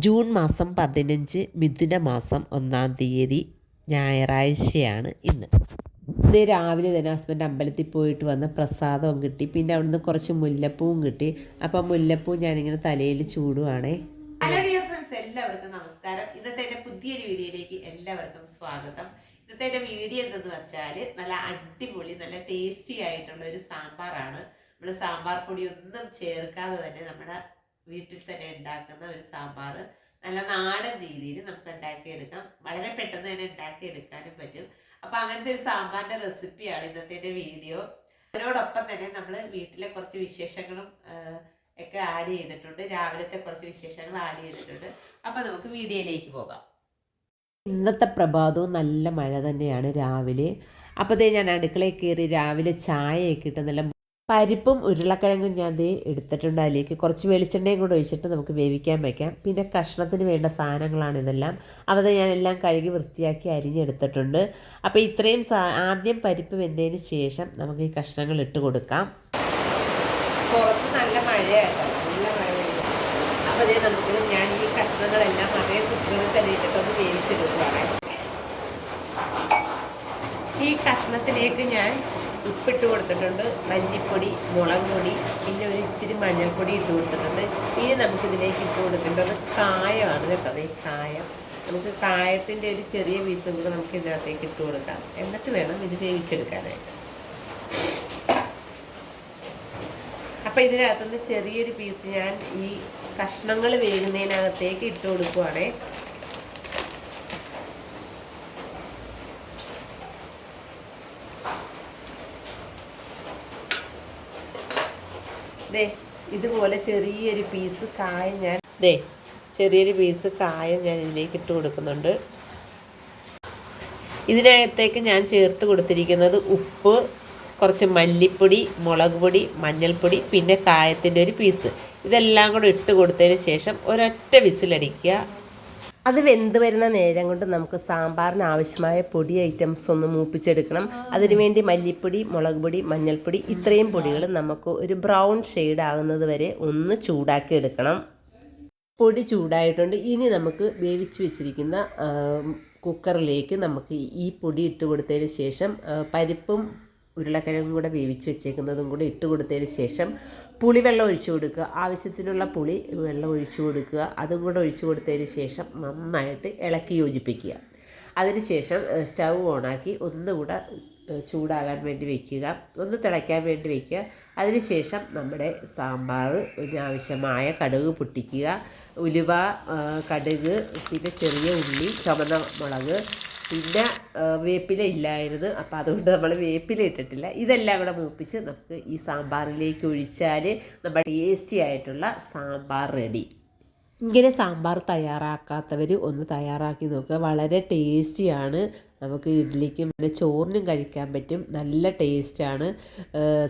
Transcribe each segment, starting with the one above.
June മാസം പതിനഞ്ച് മിഥുന മാസം ഒന്നാം തീയതി ഞായറാഴ്ചയാണ് ഇന്ന്. ഇന്ന് രാവിലെ തന്നെ ഹസ്ബൻഡ് അമ്പലത്തിൽ പോയിട്ട് വന്ന് പ്രസാദവും കിട്ടി. പിന്നെ അവിടുന്ന് കുറച്ച് മുല്ലപ്പൂവും കിട്ടി. അപ്പം മുല്ലപ്പൂ ഞാനിങ്ങനെ തലയിൽ ചൂടുവാണേ. ഹലോ ഡിയർ ഫ്രണ്ട്സ് എല്ലാവർക്കും നമസ്കാരം. ഇന്നത്തെ എന്റെ പുതിയൊരു വീഡിയോയിലേക്ക് എല്ലാവർക്കും സ്വാഗതം. ഇന്നത്തെ എന്റെ വീഡിയോ എന്തെന്ന് വെച്ചാൽ നല്ല അടിപൊളി നല്ല ടേസ്റ്റി ആയിട്ടുള്ള ഒരു സാമ്പാറാണ്. നമ്മൾ സാമ്പാർ പൊടി ഒന്നും ചേർക്കാതെ തന്നെ നമ്മുടെ വീട്ടിൽ തന്നെ ഉണ്ടാക്കുന്ന ഒരു സാമ്പാർ നല്ല നാടൻ രീതിയിൽ നമുക്ക് ഉണ്ടാക്കിയെടുക്കാം. വളരെ പെട്ടെന്ന് തന്നെ ഉണ്ടാക്കിയെടുക്കാനും പറ്റും. അപ്പം അങ്ങനത്തെ ഒരു സാമ്പാറിന്റെ റെസിപ്പിയാണ് ഇന്നത്തെ വീഡിയോ. അതിനോടൊപ്പം തന്നെ നമ്മൾ വീട്ടിലെ കുറച്ച് വിശേഷങ്ങളും ഒക്കെ ആഡ് ചെയ്തിട്ടുണ്ട്. രാവിലത്തെ കുറച്ച് വിശേഷങ്ങൾ ആഡ് ചെയ്തിട്ടുണ്ട്. അപ്പം നമുക്ക് വീഡിയോയിലേക്ക് പോകാം. ഇന്നത്തെ പ്രഭാതവും നല്ല മഴ തന്നെയാണ് രാവിലെ. അപ്പോൾ ദേ ഞാൻ അടുക്കളയിൽ കയറി രാവിലെ ചായയൊക്കെ ഇട്ട് നല്ല പരിപ്പും ഉരുളക്കിഴങ്ങും ഞാൻ ദേ എടുത്തിട്ടുണ്ട് അതിലേക്ക്. കുറച്ച് വെളിച്ചെണ്ണയും കൂടെ ഒഴിച്ചിട്ട് നമുക്ക് വേവിക്കാൻ വയ്ക്കാം പിന്നെ കഷ്ണത്തിന് വേണ്ട സാധനങ്ങളാണ് ഇതെല്ലാം. അവത് ഞാനെല്ലാം കഴുകി വൃത്തിയാക്കി അരിഞ്ഞെടുത്തിട്ടുണ്ട്. അപ്പോൾ ഇത്രയും സാ ആദ്യം പരിപ്പ് വെന്തതിന് ശേഷം നമുക്ക് ഈ കഷ്ണങ്ങൾ ഇട്ട് കൊടുക്കാം. പുറത്ത് നല്ല മഴയാണ് നല്ല മഴയാണ് അപ്പോൾ അതേ നമുക്ക് ഞാൻ ഈ കഷ്ണങ്ങളെല്ലാം അതേ കുക്കറിൽ തന്നെ ഇട്ടിട്ടൊന്ന് വേവിച്ചെടുക്കുകയാണ് ഈ കഷ്ണത്തിലേക്ക് ഞാൻ ഉപ്പിട്ട് കൊടുത്തിട്ടുണ്ട്. മല്ലിപ്പൊടി മുളക് പൊടി പിന്നെ ഒരു ഇച്ചിരി മഞ്ഞൾപ്പൊടി ഇട്ട് കൊടുത്തിട്ടുണ്ട്. ഇനി നമുക്കിതിലേക്ക് ഇട്ട് കൊടുക്കേണ്ടത് കായമാണ് കേട്ടോ. ഈ കായം. നമുക്ക് കായത്തിന്റെ ഒരു ചെറിയ പീസും കൂടെ നമുക്ക് ഇതിനകത്തേക്ക് ഇട്ട് കൊടുക്കാം. എന്നിട്ട് വേണം ഇത് വേവിച്ചെടുക്കാനായിട്ട്. അപ്പം ഇതിനകത്തുനിന്ന് ചെറിയൊരു പീസ് ഞാൻ ഈ കഷ്ണങ്ങൾ വേകുന്നതിനകത്തേക്ക് ഇട്ട് കൊടുക്കുവാണേ. ദേ ഇതുപോലെ ചെറിയൊരു പീസ് കായ ഞാൻ ദേ ചെറിയൊരു പീസ് കായ ഞാൻ ഇതിലേക്ക് ഇട്ട് കൊടുക്കുന്നുണ്ട്. ഇതിനകത്തേക്ക് ഞാൻ ചേർത്ത് കൊടുത്തിരിക്കുന്നത് ഉപ്പ് കുറച്ച് മല്ലിപ്പൊടി മുളക് പൊടി മഞ്ഞൾപ്പൊടി പിന്നെ കായത്തിന്റെ ഒരു പീസ് ഇതെല്ലാം കൂടെ ഇട്ട് കൊടുത്തതിന് ശേഷം ഒരൊറ്റ വിസിലടിക്കുക. അത് വെന്ത് വരുന്ന നേരം കൊണ്ട് നമുക്ക് സാമ്പാറിന് ആവശ്യമായ പൊടി ഐറ്റംസ് ഒന്ന് മൂപ്പിച്ചെടുക്കണം. അതിനുവേണ്ടി മല്ലിപ്പൊടി മുളക് പൊടി മഞ്ഞൾപ്പൊടി ഇത്രയും പൊടികൾ നമുക്ക് ഒരു ബ്രൗൺ ഷെയ്ഡ് ആകുന്നത് വരെ ഒന്ന് ചൂടാക്കി എടുക്കണം. പൊടി ചൂടായിട്ടുണ്ട്. ഇനി നമുക്ക് വേവിച്ച് വെച്ചിരിക്കുന്ന കുക്കറിലേക്ക് നമുക്ക് ഈ പൊടി ഇട്ട് കൊടുത്തതിന് ശേഷം പരിപ്പും ഉരുളക്കിഴങ്ങും കൂടെ വേവിച്ച് വെച്ചേക്കുന്നതും കൂടെ ഇട്ട് കൊടുത്തതിന് ശേഷം പുളിവെള്ളം ഒഴിച്ചു കൊടുക്കുക. ആവശ്യത്തിനുള്ള പുളി വെള്ളം ഒഴിച്ചു കൊടുക്കുക. അതും കൂടെ ഒഴിച്ചു കൊടുത്തതിന് ശേഷം നന്നായിട്ട് ഇളക്കി യോജിപ്പിക്കുക. അതിനുശേഷം സ്റ്റൗ ഓണാക്കി ഒന്നുകൂടെ ചൂടാകാൻ വേണ്ടി വയ്ക്കുക ഒന്ന് തിളയ്ക്കാൻ വേണ്ടി വെക്കുക. അതിനുശേഷം നമ്മുടെ സാമ്പാർ ആവശ്യമായ കടുക് പൊട്ടിക്കുക. ഉലുവ കടുക് പിന്നെ ചെറിയ ഉള്ളി ചുമന്ന മുളക് പിന്നെ വേപ്പില ഇല്ലായിരുന്നു. അപ്പോൾ അതുകൊണ്ട് നമ്മൾ വേപ്പില ഇട്ടിട്ടില്ല. ഇതെല്ലാം കൂടെ മൂപ്പിച്ച് നമുക്ക് ഈ സാമ്പാറിലേക്ക് ഒഴിച്ചാൽ നമ്മുടെ ടേസ്റ്റി ആയിട്ടുള്ള സാമ്പാർ റെഡി ഇങ്ങനെ സാമ്പാർ തയ്യാറാക്കാത്തവർ ഒന്ന് തയ്യാറാക്കി നോക്കുക. വളരെ ടേസ്റ്റിയാണ് നമുക്ക് ഇഡ്ഡലിക്കും പിന്നെ ചോറിനും കഴിക്കാൻ പറ്റും. നല്ല ടേസ്റ്റാണ്.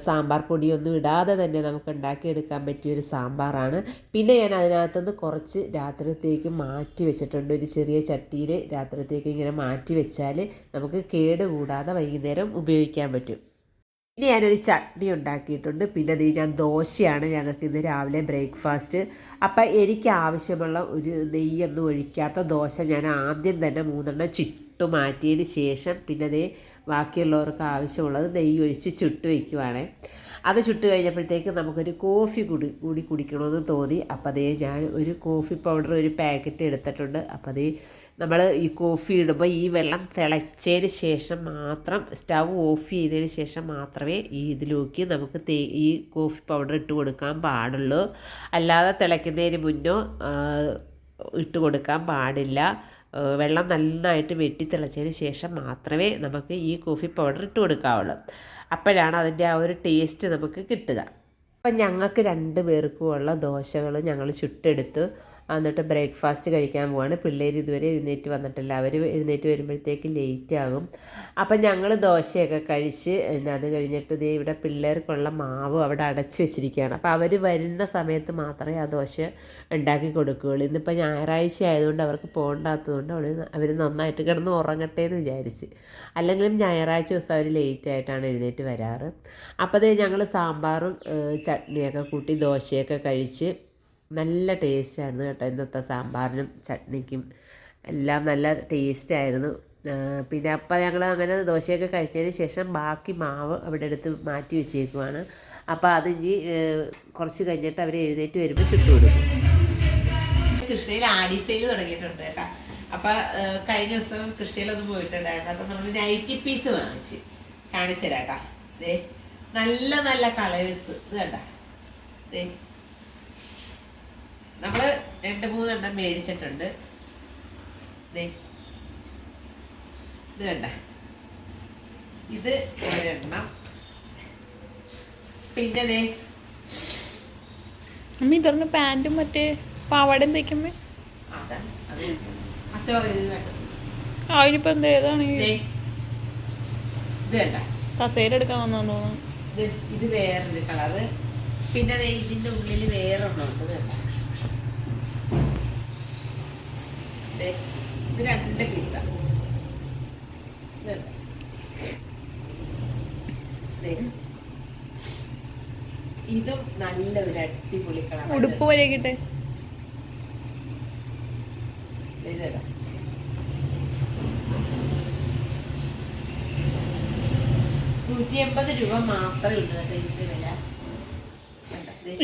സാമ്പാർ പൊടിയൊന്നും ഇടാതെ തന്നെ നമുക്ക് ഉണ്ടാക്കിയെടുക്കാൻ പറ്റിയ ഒരു സാമ്പാറാണ്. പിന്നെ ഞാൻ അതിനകത്തുനിന്ന് കുറച്ച് രാത്രിത്തേക്ക് മാറ്റി വെച്ചിട്ടുണ്ട്. ഒരു ചെറിയ ചട്ടിയിൽ രാത്രിത്തേക്ക് ഇങ്ങനെ മാറ്റി വെച്ചാൽ നമുക്ക് കേട് കൂടാതെ വൈകുന്നേരം ഉപയോഗിക്കാൻ പറ്റും. ഇനി ഞാനൊരു ചട്നി ഉണ്ടാക്കിയിട്ടുണ്ട്. പിന്നെ അത് ഞാൻ ദോശയാണ് ഞങ്ങൾക്ക് ഇന്ന് രാവിലെ ബ്രേക്ക്ഫാസ്റ്റ്. അപ്പം എനിക്ക് ആവശ്യമുള്ള ഒരു നെയ്യൊന്നും ഒഴിക്കാത്ത ദോശ ഞാൻ ആദ്യം തന്നെ മൂന്നെണ്ണം ചുട്ടു മാറ്റിയതിന് ശേഷം പിന്നെ അതേ ബാക്കിയുള്ളവർക്ക് ആവശ്യമുള്ളത് നെയ്യ് ഒഴിച്ച് ചുട്ട് വയ്ക്കുവാണേ. അത് ചുട്ട് കഴിഞ്ഞപ്പോഴത്തേക്ക് നമുക്കൊരു കോഫി കുടി കൂടി കുടിക്കണമെന്ന് തോന്നി. അപ്പോൾ അതേ ഞാൻ ഒരു കോഫി പൗഡർ ഒരു പാക്കറ്റ് എടുത്തിട്ടുണ്ട്. അപ്പോൾ അതേ നമ്മൾ ഈ കോഫി ഇടുമ്പോൾ ഈ വെള്ളം തിളച്ചതിന് ശേഷം മാത്രം സ്റ്റവ് ഓഫ് ചെയ്തതിന് ശേഷം മാത്രമേ ഈ ഇതിലേക്ക് നമുക്ക് തേ ഈ കോഫി പൗഡർ ഇട്ട് കൊടുക്കാൻ പാടുള്ളൂ. അല്ലാതെ തിളയ്ക്കുന്നതിന് മുന്നോ ഇട്ട് കൊടുക്കാൻ പാടില്ല. വെള്ളം നന്നായിട്ട് വെട്ടി തിളച്ചതിന് ശേഷം മാത്രമേ നമുക്ക് ഈ കോഫി പൗഡർ ഇട്ട് കൊടുക്കാവുള്ളൂ. അപ്പോഴാണ് അതിന്റെ ആ ഒരു ടേസ്റ്റ് നമുക്ക് കിട്ടുക. അപ്പം ഞങ്ങൾക്ക് രണ്ട് പേർക്കുമുള്ള ദോശകൾ ഞങ്ങൾ ചുട്ടെടുത്തു. എന്നിട്ട് ബ്രേക്ക്ഫാസ്റ്റ് കഴിക്കാൻ പോവാണ്. പിള്ളേർ ഇതുവരെ എഴുന്നേറ്റ് വന്നിട്ടില്ല. അവർ എഴുന്നേറ്റ് വരുമ്പോഴത്തേക്ക് ലേറ്റ് ആകും. അപ്പം ഞങ്ങൾ ദോശയൊക്കെ കഴിച്ച് അത് കഴിഞ്ഞിട്ട് ദേ ഇവിടെ പിള്ളേർക്കുള്ള മാവ് അവിടെ അടച്ചു വെച്ചിരിക്കുകയാണ്. അപ്പോൾ അവർ വരുന്ന സമയത്ത് മാത്രമേ ആ ദോശ ഉണ്ടാക്കി കൊടുക്കുകയുള്ളൂ. ഇന്നിപ്പോൾ ഞായറാഴ്ച ആയതുകൊണ്ട് അവർക്ക് പോകണ്ടാത്തതുകൊണ്ട് അവർ അവർ നന്നായിട്ട് കിടന്ന് ഉറങ്ങട്ടെ എന്ന് വിചാരിച്ച്. അല്ലെങ്കിലും ഞായറാഴ്ച ദിവസം അവർ ലേറ്റ് ആയിട്ടാണ് എഴുന്നേറ്റ് വരാറ്. അപ്പോൾ ഞങ്ങൾ സാമ്പാറും ചട്നിയൊക്കെ കൂട്ടി ദോശയൊക്കെ കഴിച്ച് നല്ല ടേസ്റ്റായിരുന്നു കേട്ടോ ഇന്നത്തെ സാമ്പാറിനും ചട്നിക്കും. എല്ലാം നല്ല ടേസ്റ്റായിരുന്നു പിന്നെ അപ്പം ഞങ്ങൾ അങ്ങനെ ദോശയൊക്കെ കഴിച്ചതിന് ശേഷം ബാക്കി മാവ് അവിടെ എടുത്ത് മാറ്റി വെച്ചേക്കുവാണ്. അപ്പോൾ അത് ഇനി കുറച്ച് കഴിഞ്ഞിട്ട് അവർ എഴുന്നേറ്റ് വരുമ്പോൾ ചുട്ടു കൊടുക്കും. കൃഷിയിൽ ആടി സെയിൽ തുടങ്ങിയിട്ടുണ്ട് കേട്ടോ. അപ്പോൾ കഴിഞ്ഞ ദിവസം കൃഷിയിലൊന്നും പോയിട്ടുണ്ടായിരുന്നു. അപ്പൊ നമ്മൾ നൈറ്റി പീസ് വാങ്ങിച്ച് കാണിച്ചു തരാട്ടാ ദേ നല്ല നല്ല കളേഴ്സ് ഇത് നമ്മൾ രണ്ട് മൂന്നെണ്ണം മേടിച്ചിട്ടുണ്ട്. ഇത് കണ്ട. ഇത് ഒരെണ്ണം. പിന്നെ ദേ. അമ്മ ഇതൊന്ന് പാന്റും മറ്റേ പാവാടയും തയ്ക്കുമ്പോ അതിനിപ്പോ എന്ത് ഇത് കണ്ട. കസേര എടുക്കാൻ വന്നു ഇത് ഇത് വേറൊരു കളറ്. പിന്നെ ഇതിന്റെ ഉള്ളിൽ വേറെ ഉണ്ടോ. കണ്ട. ഇത് രണ്ട് പീസ ഇതും. നല്ല ഒരു അടിപൊളി കളർ ഉടുപ്പ് വരെയൊക്കെ നൂറ്റി എൺപത് രൂപ മാത്രമേ ഉള്ളൂ ഇതിന്റെ വില.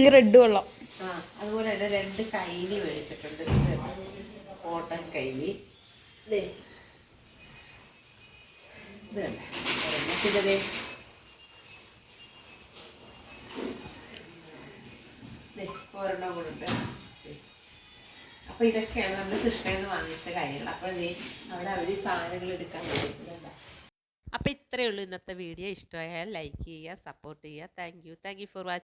ഈ റെഡ് വെള്ളം. ആ അതുപോലെ തന്നെ രണ്ട് കൈലി മേടിച്ചിട്ടുണ്ട്. കോട്ടൺ കൈ. അപ്പൊ ഇതൊക്കെയാണ് നമ്മൾ കൃഷ്ണയിൽ നിന്ന് വാങ്ങിച്ച കാര്യങ്ങൾ അപ്പൊ അവിടെ അവർ സാധനങ്ങൾ എടുക്കാൻ അപ്പോൾ ഇത്രയേ ഉള്ളൂ ഇന്നത്തെ വീഡിയോ. ഇഷ്ടമായാൽ ലൈക്ക് ചെയ്യുക സപ്പോർട്ട് ചെയ്യുക. Thank you thank you for watching